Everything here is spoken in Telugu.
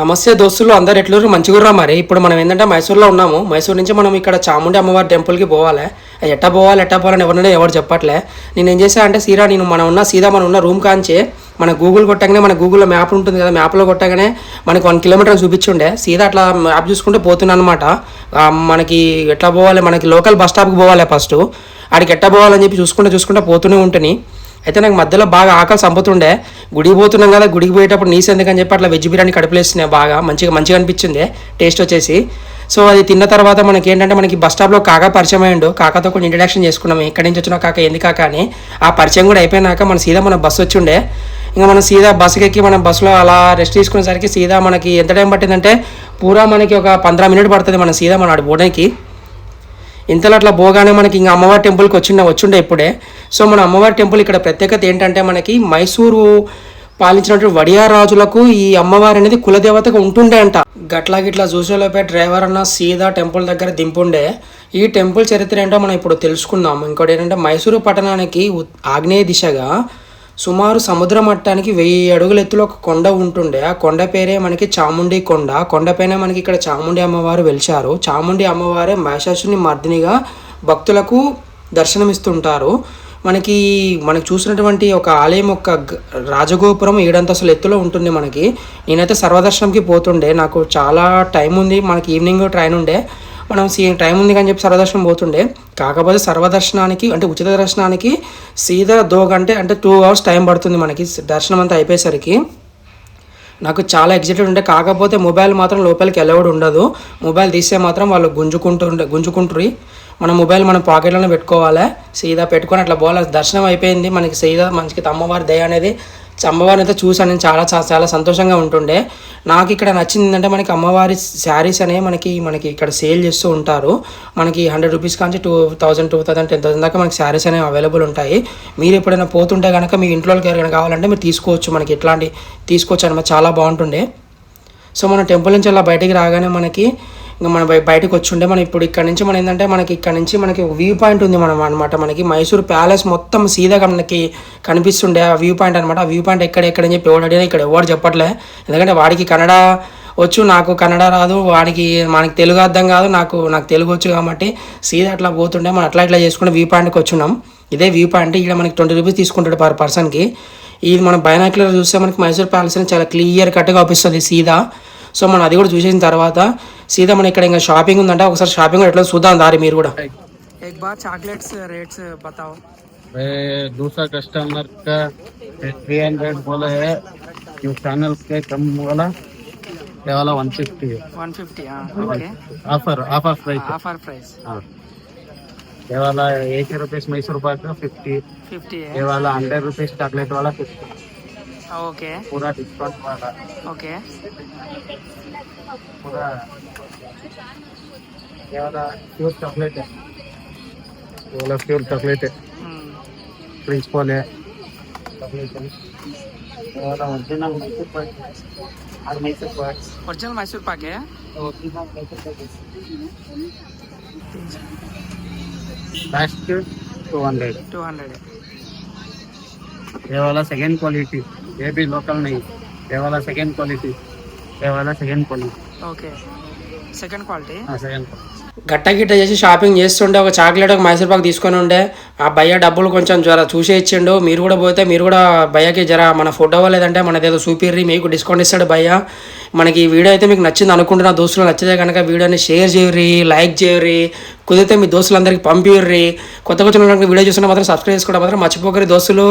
నమస్తే దోస్తులు అందరు ఎట్లూరు మంచిగుర్రా మరి? ఇప్పుడు మనం ఏంటంటే మైసూర్లో ఉన్నాము. మైసూర్ నుంచి మనం ఇక్కడ చాముండి అమ్మవారి టెంపుల్కి పోవాలి. ఎట్టా పోవాలి ఎట్టా పోవాలని ఎవరినైనా ఎవరు చెప్పట్లే. నేను ఏం చేశా అంటే సీరా నేను మనం ఉన్న సీదా మనం ఉన్న రూమ్ కాంచే మన గూగుల్ కొట్టగానే మన గూగుల్లో మ్యాప్ ఉంటుంది కదా మ్యాప్లో కొట్టగానే మనకి వన్ కిలోమీటర్ చూపించుండే. సీదా అట్లా మ్యాప్ చూసుకుంటూ పోతున్నాను అనమాట మనకి ఎట్లా పోవాలి? మనకి లోకల్ బస్ స్టాప్కి పోవాలి ఫస్ట్. ఆడికి ఎట్టా పోవాలని చెప్పి చూసుకుంటూ చూసుకుంటే పోతూనే ఉంటుంది అయితే నాకు మధ్యలో బాగా ఆకలి సంపుతుండే. గుడికి పోతున్నాం కదా గుడికి పోయేటప్పుడు నీసు ఎందుకని చెప్పి అట్లా వెజ్ బిర్యానీ కడుపులేస్తున్నాయి బాగా మంచిగా మంచిగా అనిపించింది టేస్ట్ వచ్చేసి. సో అది తిన్న తర్వాత మనకి ఏంటంటే మనకి బస్ స్టాప్లో కాకా పరిచయం అయ్యిండు. కాకాతో కొంచెం ఇంట్రడక్షన్ చేసుకున్నాం. ఎక్కడి నుంచి వచ్చిన కాక ఎందు కాక అని. ఆ పరిచయం కూడా అయిపోయినాక మన సీదా మన బస్సు వచ్చిండే. ఇంకా మనం సీదా బస్సుకి ఎక్కి మనం బస్సులో అలా రెస్ట్ తీసుకునేసరికి సీదా మనకి ఎంత టైం పట్టిందంటే పూరా మనకి ఒక పంద్రా మినిట్ పడుతుంది మనం సీదా మన ఆడు పోవడానికి. ఇంతలో అట్లా పోగానే మనకి ఇంకా అమ్మవారి టెంపుల్కి వచ్చిండ వచ్చిండే ఇప్పుడే. సో మన అమ్మవారి టెంపుల్ ఇక్కడ ప్రత్యేకత ఏంటంటే మనకి మైసూరు పాలించినటువంటి వడియార్ రాజులకు ఈ అమ్మవారి అనేది కులదేవతగా ఉంటుండే అంట. గట్లా గిట్లా చూసేలోపే డ్రైవర్ అన్న సీదా టెంపుల్ దగ్గర దింపుండే. ఈ టెంపుల్ చరిత్ర ఏంటో మనం ఇప్పుడు తెలుసుకుందాం. ఇంకోటి ఏంటంటే మైసూరు పట్టణానికి ఆగ్నేయ దిశగా సుమారు సముద్ర మట్టానికి వెయ్యి అడుగుల ఎత్తులో ఒక కొండ ఉంటుండే. ఆ కొండ పేరే మనకి చాముండి కొండ. కొండపైన మనకి ఇక్కడ చాముండి అమ్మవారు వెలిచారు. చాముండి అమ్మవారే మహిషాసుని మర్దినిగా భక్తులకు దర్శనమిస్తుంటారు. మనకి మనకు చూసినటువంటి ఒక ఆలయం ఒక రాజగోపురం ఏడంతస్తుల ఎత్తులో ఉంటుంది మనకి. నేనైతే సర్వదర్శనంకి పోతుండే. నాకు చాలా టైం ఉంది. మనకి ఈవినింగ్ ట్రైన్ ఉండే. మనం సీన్ టైం ఉంది కానీ చెప్పి సర్వదర్శనం పోతుండే. కాకపోతే సర్వదర్శనానికి అంటే ఉచిత దర్శనానికి సీదా దో గంటే అంటే టూ అవర్స్ టైం పడుతుంది మనకి. దర్శనం అంతా అయిపోయేసరికి నాకు చాలా ఎగ్జైటెడ్ ఉండే. కాకపోతే మొబైల్ మాత్రం లోపలికి ఎలవడు ఉండదు. మొబైల్ తీస్తే మాత్రం వాళ్ళు గుంజుకుంటుండే గుంజుకుంటురి మన మొబైల్ మనం పాకెట్లోనే పెట్టుకోవాలి? సీదా పెట్టుకొని అట్లా పోవాలి? దర్శనం అయిపోయింది. మనకి సీదా మనకి అమ్మవారి దయ అనేది అమ్మవారిని అయితే చూసాను నేను చాలా చాలా చాలా సంతోషంగా ఉంటుండే. నాకు ఇక్కడ నచ్చింది ఏంటంటే మనకి అమ్మవారి శారీస్ అనేవి మనకి మనకి ఇక్కడ సేల్ చేస్తూ ఉంటారు. మనకి హండ్రెడ్ రూపీస్ కాంచి two thousand two thousand ten thousand దాకా మనకి శారీస్ అనేవి అవైలబుల్ ఉంటాయి. మీరు ఎప్పుడైనా పోతుంటే కనుక మీ ఇంట్లో ఎవరైనా కావాలంటే మీరు తీసుకోవచ్చు. మనకి ఎట్లాంటి తీసుకోవచ్చు అనమాట చాలా బాగుంటుండే. సో మన టెంపుల్ నుంచి అలా బయటికి రాగానే మనకి మనం బయ- బయటకు వచ్చి ఉండే మనం ఇప్పుడు ఇక్కడ నుంచి మనం ఏంటంటే మనకి ఇక్కడ నుంచి మనకి వ్యూ పాయింట్ ఉంది మనం అనమాట మనకి మైసూర్ ప్యాలెస్ మొత్తం సీదాగా మనకి కనిపిస్తుండే ఆ వ్యూ పాయింట్ అనమాట ఆ వ్యూ పాయింట్ ఎక్కడ ఎక్కడ అని చెప్పి ఎవడు అడిగినా ఇక్కడ ఎవరు చెప్పట్లే. ఎందుకంటే వాడికి కన్నడ వచ్చు నాకు కన్నడ రాదు వాడికి మనకి తెలుగు అర్థం కాదు నాకు నాకు తెలుగు వచ్చు కాబట్టి సీదా అట్లా పోతుండే. మనం అట్లా ఇట్లా చేసుకుంటే వ్యూ పాయింట్కి వచ్చున్నాం. ఇదే వ్యూ పాయింట్ ఇక్కడ మనకి ట్వంటీ రూపీస్ తీసుకుంటాడు పర్ పర్సన్కి ఇది మనం బైనాక్యులర్ చూస్తే మనకి మైసూర్ ప్యాలెస్ అని చాలా క్లియర్ కట్గా అవుపిస్తుంది సీదా. సో మనం అది కూడా చూసేసిన తర్వాత సీదా మన ఇక్కడ ఇంకా షాపింగ్ ఉందంటే ఒకసారి షాపింగ్ కూడా ఎట్లా చూద్దాం దారి మీరు కూడా एक बार चॉकलेट्स रेट्स बताओ अरे दूसरा कस्टमर का थ्री हंड्रेड बोला है जो चैनल के कम वाला ये वाला वन फिफ्टी है 150 हाँ okay offer offer price offer price हाँ ये वाला एटी रुपीज मैसूर पाक का फिफ्टी 50 ये वाला हंड्रेड रुपीज चॉकलेट वाला फिफ्टी ओके पूरा डिस्काउंट वाला ओके पूरा ये वाला प्योर चॉकलेट है ये वाला प्योर चॉकलेट है प्रिंसिपल है चॉकलेट है ये वाला ओरिजिनल मैसूर पाक है और मैसूर पाक ओरिजिनल मैसूर पाक है ओरिजिनल मैसूर ఏపీ లోకల్ नहीं దేవాల second quality దేవాల second quality okay. Second quality second quality గిట్ట చేసి షాపింగ్ చేస్తుండే ఒక చాక్లెట్ ఒక మైసూర్ పాక్ తీసుకొని ఉండే. ఆ భయ్య డబ్బులు కొంచెం జ్వర చూసే ఇచ్చిండు. మీరు కూడా పోతే మీరు కూడా భయ్యకి జర మన ఫుడ్ అవ్వలేదంటే మనది ఏదో సూపీర్రీ మీకు డిస్కౌంట్ ఇస్తాడు భయ్య. మనకి ఈ వీడియో అయితే మీకు నచ్చింది అనుకుంటున్నా. దోస్తులు నచ్చితే కనుక వీడియోని షేర్ చేయరి లైక్ చేయరి కుదిరితే మీ దోస్తులందరికీ పంపిర్రి. కొత్త కొత్త వీడియో చూసినా మాత్రం సబ్స్క్రైబ్ చేసుకోవడం మాత్రం మర్చిపోకరి దోస్తులు.